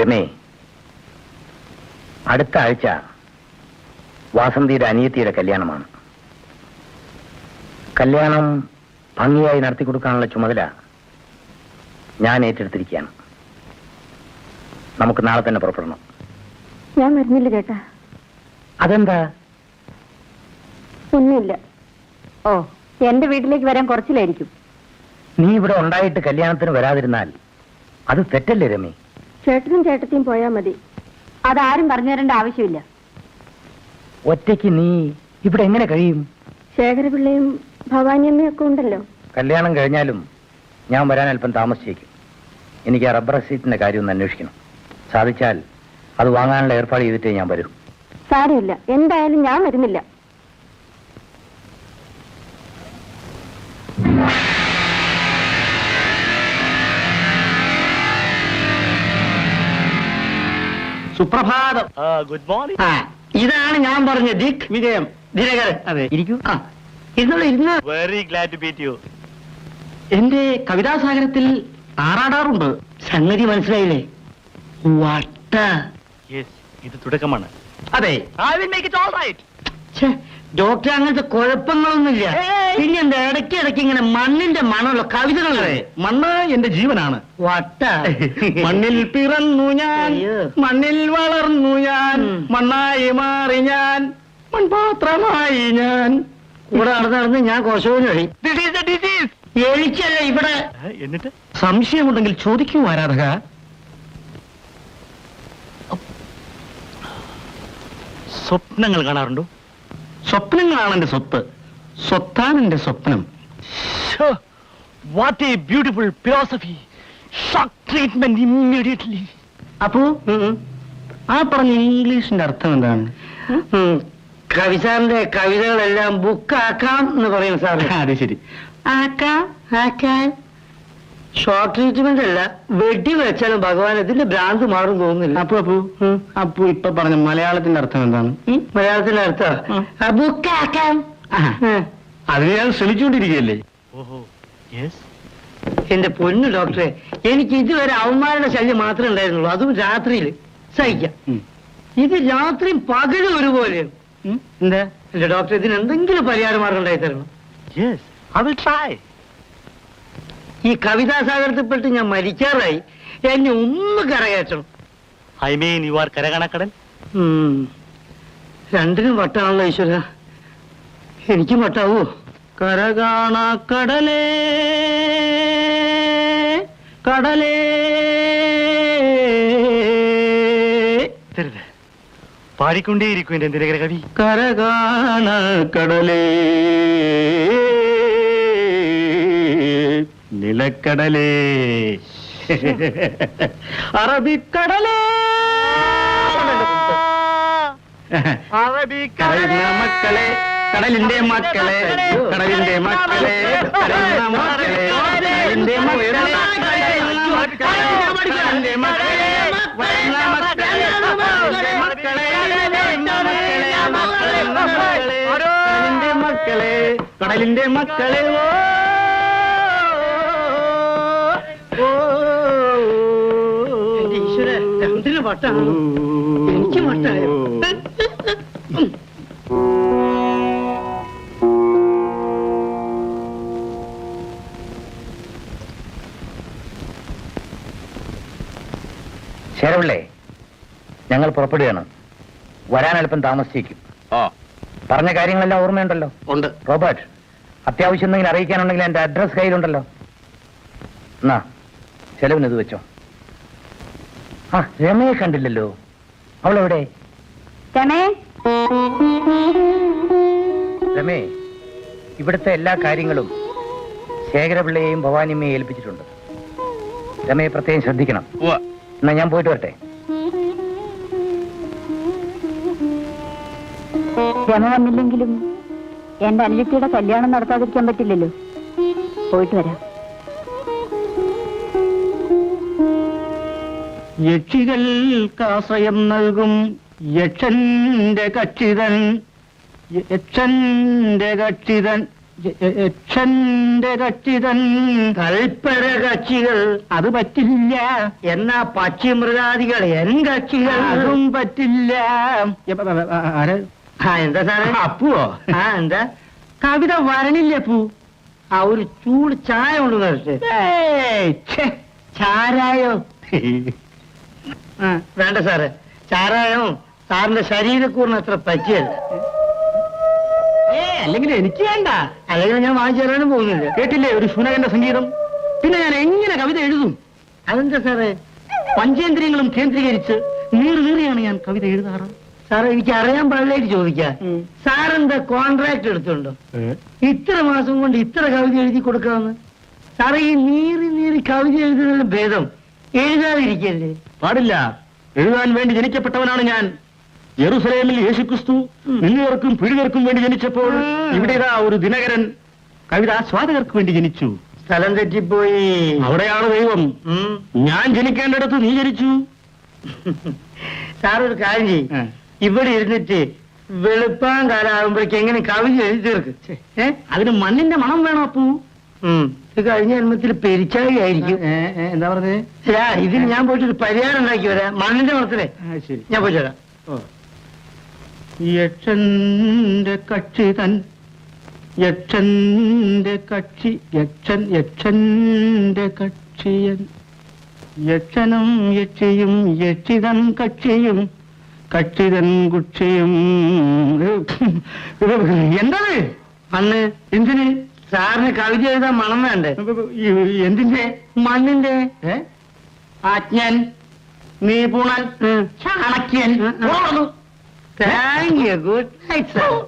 രമേ അടുത്ത ആഴ്ച വാസന്തിയുടെ അനിയത്തിയുടെ കല്യാണമാണ്. കല്യാണം ഭംഗിയായി നടത്തി കൊടുക്കാനുള്ള ചുമതല ഞാൻ ഏറ്റെടുത്തിരിക്കുകയാണ്. നമുക്ക് നാളെ തന്നെ പുറപ്പെടണം. ഞാൻ വരുന്നില്ല ചേട്ടാ. അതെന്താ? ഒന്നുമില്ല. ഓ എന്റെ വീട്ടിലേക്ക് വരാൻ കുറച്ചിലായിരിക്കും. നീ ഇവിടെ ഉണ്ടായിട്ട് കല്യാണത്തിന് വരാതിരുന്നാൽ അത് തെറ്റല്ലേ രമേ? ചേട്ടനും ചേട്ടത്തിയും പോയാ മതി. അതാരും പറഞ്ഞു തരേണ്ട ആവശ്യമില്ല. ഒറ്റയ്ക്ക് നീ ഇവിടെ എങ്ങനെ കഴിയും? ശേഖരപിള്ളയും ഭവാനിയമ്മയും ഒക്കെ ഉണ്ടല്ലോ. കല്യാണം കഴിഞ്ഞാലും ഞാൻ വരാൻ അല്പം താമസിച്ചേക്കും. എനിക്ക് ആ റബ്ബർ സീറ്റിന്റെ കാര്യം ഒന്ന് അന്വേഷിക്കണം. സാധിച്ചാൽ അത് വാങ്ങാനുള്ള ഏർപ്പാട് ചെയ്തിട്ടേ ഞാൻ വരൂ. സാരമില്ല. എന്തായാലും ഞാൻ വരുന്നില്ല. സുപ്രഭാതം. ഗുഡ് മോർണിംഗ് ആ ഇതാണ് ഞാൻ പറഞ്ഞ ദിക് വിജയം. ദിനകരൻ അതെ ഇരിക്കൂ. ആ ഇരുന്നോളൂ ഇരുന്ന് very glad to meet you എന്റെ കവിതാസാഗരത്തിൽ ആറാടാറുണ്ട്. സംഗതി മനസ്സിലായില്ലേ? വട്ട. യെസ് ഇത് തുടക്കമാണ്. അതെ. I will make it all right ഛേ, ഡോക്ടർ അങ്ങനത്തെ കുഴപ്പങ്ങളൊന്നുമില്ല. ഏയ്. പിന്നെ എന്താ ഇടയ്ക്ക് ഇടയ്ക്ക് ഇങ്ങനെ മണ്ണിന്റെ മണമുള്ള കവിതകളല്ലേ മണ്ണ് എന്റെ ജീവനാണ്. വട്ട. മണ്ണിൽ പിറന്നു ഞാൻ മണ്ണിൽ വളർന്നു ഞാൻ മണ്ണായി മാറി ഞാൻ മൺപാത്രമായി ഞാൻ. കൂടെ നടന്ന് നടന്ന് ഞാൻ കോശവും എനിക്കല്ല ഇവിടെ. എന്നിട്ട്? സംശയമുണ്ടെങ്കിൽ ചോദിക്കൂ ആരാധക. സ്വപ്നങ്ങൾ കാണാറുണ്ടോ? സ്വപ്നങ്ങളാണ് എന്റെ സ്വത്ത്. സ്വത്താണ് എന്റെ സ്വപ്നം. What a beautiful philosophy shock treatment immediately അപ്പോ ആ പറഞ്ഞ ഇംഗ്ലീഷിന്റെ അർത്ഥം എന്താണ്? കവിസാറിന്റെ കവിതകളെല്ലാം ബുക്കാക്കാം എന്ന് പറയുന്നു സാർ അതെ ശരി. ആക്കാം ആക്കാൻ. ഷോർട്ട് ട്രീറ്റ്മെന്റ് അല്ല വെടി വെച്ചാലും ഭഗവാൻ ഇതിന്റെ ഭ്രാന്ത് മാറും തോന്നുന്നില്ല. അപ്പൊ അപ്പു അപ്പു ഇപ്പൊ പറഞ്ഞ മലയാളത്തിന്റെ അർത്ഥം എന്താണ്? മലയാളത്തിന്റെ അർത്ഥം. ബുക്കാക്കാം അത് ഞാൻ ശ്രമിച്ചുകൊണ്ടിരിക്കുകയല്ലേ? ഓഹോ യെസ് എന്റെ പൊന്നു ഡോക്ടറെ എനിക്ക് ഇതുവരെ അവന്മാരുടെ ശല്യം മാത്രമേ ഉണ്ടായിരുന്നുള്ളൂ. അതും രാത്രിയിൽ സഹിക്കാം. ഇത് രാത്രിയും പകലും ഒരുപോലെ എന്താ? എന്റെ ഡോക്ടർ ഇതിന് എന്തെങ്കിലും പരിഹാര മാർഗം ഉണ്ടായി തരണം. യെസ് ഐ വിൽ ട്രൈ ഈ കവിതാ കവിതാസാഗരത്തിൽപ്പെട്ട് ഞാൻ മരിക്കാറായി. എന്നെ ഒന്ന് കരകയറ്റണം. ഐ മീൻ യു ആർ കരകണക്കടൻ. രണ്ടിനും വട്ടാണല്ലോ ഈശ്വര. എനിക്കും വട്ടാവോ. കരകാണ കടലേ. കടലേ പാടിക്കൊണ്ടേയിരിക്കും എന്റെ നിരകര കവി. കരകാണ കടലേ നിലക്കടലേ അറബിക്കടലേ അറബിക്കടലേ മക്കളെ കടലിന്റെ മക്കളെ കടലിന്റെ മക്കളെ കടലിന്റെ മക്കളെ കടലിന്റെ മക്കളെ കടലിന്റെ മക്കളെ വരുന്ന മക്കളെ മക്കളെ കടലിന്റെ മക്കളെ കടലിന്റെ മക്കളെ ഓ ഈശ്വര രണ്ടിനും എനിക്ക് വട്ടായോ? ശരവിള്ളേ ഞങ്ങൾ പുറപ്പെടുകയാണ്. വരാൻ അല്പം താമസിച്ചേക്കും പറഞ്ഞ കാര്യങ്ങളെല്ലാം ഓർമ്മയുണ്ടല്ലോ? ഉണ്ട്. റോബർട്ട് അത്യാവശ്യം എന്തെങ്കിലും അറിയിക്കാനുണ്ടെങ്കിൽ എന്റെ അഡ്രസ് കയ്യിലുണ്ടല്ലോ. എന്നാ ചെലവിന് ഇത് വെച്ചോ. ആ രമയെ കണ്ടില്ലല്ലോ. അവളെവിടെ? രമേ? രമേ ഇവിടുത്തെ എല്ലാ കാര്യങ്ങളും ശേഖരപിള്ളയെയും ഭവാനിയമ്മയെ ഏൽപ്പിച്ചിട്ടുണ്ട്. രമയെ പ്രത്യേകം ശ്രദ്ധിക്കണം. എന്നാ ഞാൻ പോയിട്ട് വരട്ടെ. രമ വന്നില്ലെങ്കിലും എന്റെ അനുജത്തിയുടെ കല്യാണം നടത്താതിരിക്കാൻ പറ്റില്ലല്ലോ. പോയിട്ട് വരാം. യക്ഷികൾക്കാശ്രയം നൽകും. യക്ഷന്റെ കക്ഷിതൻ യക്ഷന്റെ കക്ഷിതൻ യക്ഷന്റെ കക്ഷിതൻ. കൽപ്പര കക്ഷികൾ അത് പറ്റില്ല. എന്നാ പക്ഷിമൃഗാദികൾ എൻ കക്ഷികൾ? അതും പറ്റില്ല. പ- പ-? ആ എന്താ സാറേ? അപ്പുവോ? ആ എന്താ? കവിത വരണില്ല അപ്പു ആ ഒരു ചൂട് ചായ കൊണ്ട് ചാരായോ? വേണ്ട സാറേ. ചാരായം സാറിന്റെ ശരീരക്കൂറിന് അത്ര പറ്റിയല്ല. അല്ലെങ്കിൽ എനിക്ക് വേണ്ട. അല്ലെങ്കിൽ ഞാൻ വാങ്ങിച്ചു തരാനും പോകുന്നില്ല. കേട്ടില്ലേ ഒരു ശുനകന്റെ സംഗീതം? പിന്നെ ഞാൻ എങ്ങനെ കവിത എഴുതും? അതെന്താ സാറേ? പഞ്ചേന്ദ്രിയങ്ങളും കേന്ദ്രീകരിച്ച് നീറി നീറിയാണ് ഞാൻ കവിത എഴുതാറ്. സാറേ എനിക്ക് അറിയാൻ പാടില്ലായിട്ട് ചോദിക്കാം. സാറെന്താ കോൺട്രാക്ട് എടുത്തുണ്ടോ? ഇത്ര മാസം കൊണ്ട് ഇത്ര കവിത എഴുതി കൊടുക്കാമെന്ന് സാറേ ഈ നീറി നീറി കവിത എഴുതുന്നതിന് ഭേദം. എഴുതാതിരിക്കല്ലേ പാടില്ല. എഴുതാൻ വേണ്ടി ജനിക്കപ്പെട്ടവനാണ് ഞാൻ. യെറുസലേമിൽ യേശുക്രിസ്തു നിന്നുകർക്കും പിഴുകർക്കും വേണ്ടി ജനിച്ചപ്പോൾ ഇവിടെ ഇതാ ഒരു ദിനകരൻ കവിത ആസ്വാദകർക്ക് വേണ്ടി ജനിച്ചു. സ്ഥലം തെറ്റിപ്പോയി. അവിടെയാണ് ദൈവം. ഞാൻ ജനിക്കേണ്ടടത്ത് നീ ജനിച്ചു. സാറൊരു കാര്യം ചെയ്യും. ഇവിടെ ഇരുന്നിട്ട് വെളുപ്പാൻ കാലാകുമ്പോഴേക്ക് എങ്ങനെ കവിത എഴുതി തീർക്ക്? അതിന് മണ്ണിന്റെ മണം വേണം അപ്പു. ഇത് കഴിഞ്ഞ ജന്മത്തിൽ പെരിച്ചാഴി ആയിരിക്കും. ഏ, ഏ, എന്താ പറഞ്ഞത് യാ, ഇതിന് ഞാൻ പോയിട്ട് ഒരു പരിഹാരം ഉണ്ടാക്കി വരാം. മണ്ണിന്റെ മണത്തിലെ. ശരി. ഞാൻ പോയിട്ട് വരാം. യക്ഷന്റെ കക്ഷി തൻ യക്ഷന്റെ കക്ഷി യക്ഷൻ യക്ഷന്റെ കക്ഷിയൻ. യക്ഷനും യക്ഷിയും യക്ഷിതൻ കക്ഷിയും കക്ഷിതൻ കുക്ഷിയും. എന്താണ് അന്ന് എന്തിന്? സാറിന് കവിത എഴുതാൻ മണം വേണ്ടേ? എന്തിന്റെ? മണ്ണിന്റെ. അജ്ഞൻ ആജ്ഞൻ നീപുണൻ. ചാണക്യൻ. Thank you good night sir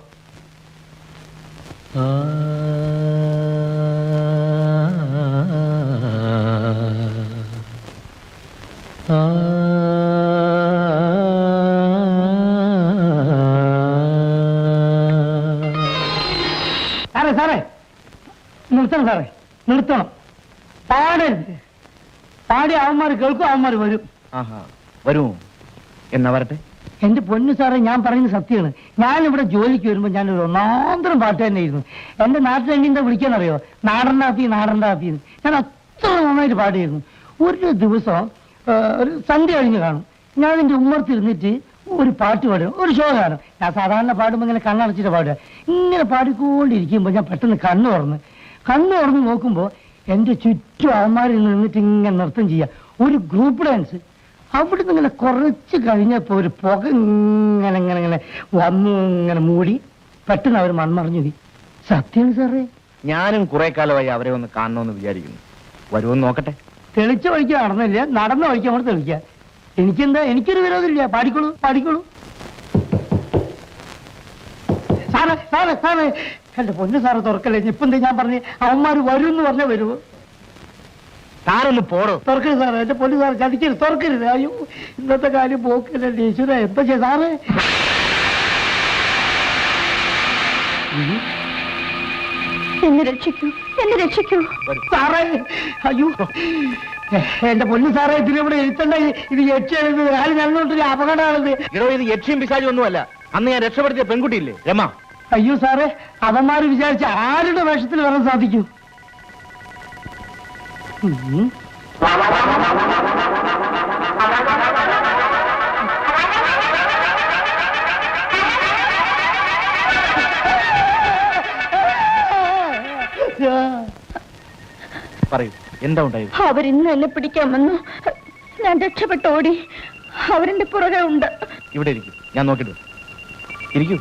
പാടരുത് പാടി അവന്മാർ കേൾക്കും അവന്മാർ വരും. ആഹാ വരൂ എന്നാ വരട്ടെ. എന്റെ പൊന്നു സാറേ ഞാൻ പറയുന്നത് സത്യമാണ്. ഞാൻ ഇവിടെ ജോലിക്ക് വരുമ്പോൾ ഞാൻ ഒരു ഒന്നാന്തരം പാട്ട് തന്നെയായിരുന്നു. എന്റെ നാട്ടിൽ എന്നെ എന്താ വിളിക്കാന്നറിയോ? നാടൻ ആപ്പി നാടൻ ആപ്പി. ഞാൻ അത്ര നന്നായിട്ട് പാടിയിരുന്നു ഒരു ദിവസം ആ, ഒരു സന്ധ്യ കഴിഞ്ഞ് കാണും. ഞാൻ എന്റെ ഉമ്മർത്തിരുന്നിട്ട് ഒരു പാട്ട് പാടും. ഒരു ഷോ കാണും. ഞാൻ സാധാരണ പാടുമ്പോൾ ഇങ്ങനെ കണ്ണടച്ചിട്ട് പാടുക. ഇങ്ങനെ പാടിക്കൊണ്ടിരിക്കുമ്പോൾ ഞാൻ പെട്ടെന്ന് കണ്ണു തുറന്ന്. കണ്ണു തുറന്ന് നോക്കുമ്പോൾ എന്റെ ചുറ്റും അവന്മാരിൽ നിന്നിട്ട് ഇങ്ങനെ നൃത്തം ചെയ്യുക ഒരു ഗ്രൂപ്പ് ഡാൻസ് അവിടുന്ന് ഇങ്ങനെ കുറച്ച് കഴിഞ്ഞപ്പോ ഒരു പുക ഇങ്ങനെ ഇങ്ങനെ ഇങ്ങനെ വന്നു ഇങ്ങനെ മൂടി. പെട്ടെന്ന് അവർ മൺമറിഞ്ഞു പോയി. സത്യം സാറേ. ഞാനും കുറെ കാലമായി അവരെ ഒന്ന് കാണണമെന്ന് വിചാരിക്കുന്നു. വരുമെന്ന് നോക്കട്ടെ. തെളിച്ച വഴിക്ക് നടന്നില്ല നടന്ന വഴിക്ക് അവിടെ തെളിക്കുക എനിക്കെന്താ എനിക്കൊരു വിരോധമില്ല. പാടിക്കോളൂ പാടിക്കോളൂ. സാറേ സാറേ സാറേ. എന്റെ പൊന്നു സാറ് തുറക്കല്ലേ? ഇപ്പൊ എന്താ ഞാൻ പറഞ്ഞു? അവന്മാര് വരും എന്ന് പറഞ്ഞ വരുമോ താരൊന്ന് പോടോ. തുറക്കരുത് സാറേ. എന്റെ പൊന്നു സാറ് ചതിക്കരുത്. തുറക്കരുത്. അയ്യോ ഇന്നത്തെ കാര്യം പോക്കല്ല ഈശ്വര. എന്താ ചെയ്യ സാറ്? എന്നെ രക്ഷിക്കൂ. എന്നെ രക്ഷിക്കൂ. സാറേ അയ്യോ. എന്റെ പൊന്നു സാറേ ഇതിനിവിടെ എഴുത്തണ്ട ഇത് യക്ഷിയാണ് ആര് ഞങ്ങളോട്ടൊരു അപകടമാണത് ഇത് യക്ഷിയും പിശാചും ഒന്നുമല്ല. അന്ന് ഞാൻ രക്ഷപ്പെടുത്തിയ പെൺകുട്ടിയില്ലേ? രമ. അയ്യോ സാറേ അവന്മാര് വിചാരിച്ച ആരുടെ വേഷത്തിൽ വരാൻ സാധിക്കൂ. പറയൂ എന്താ ഉണ്ടായത്? അവരിന്ന് എന്നെ പിടിക്കാൻ വന്നു. ഞാൻ രക്ഷപ്പെട്ടോടി. അവരിന്റെ പുറകെ ഉണ്ട്. ഇവിടെ ഇരിക്കും ഞാൻ നോക്കിട്ട്. ഇരിക്കൂ.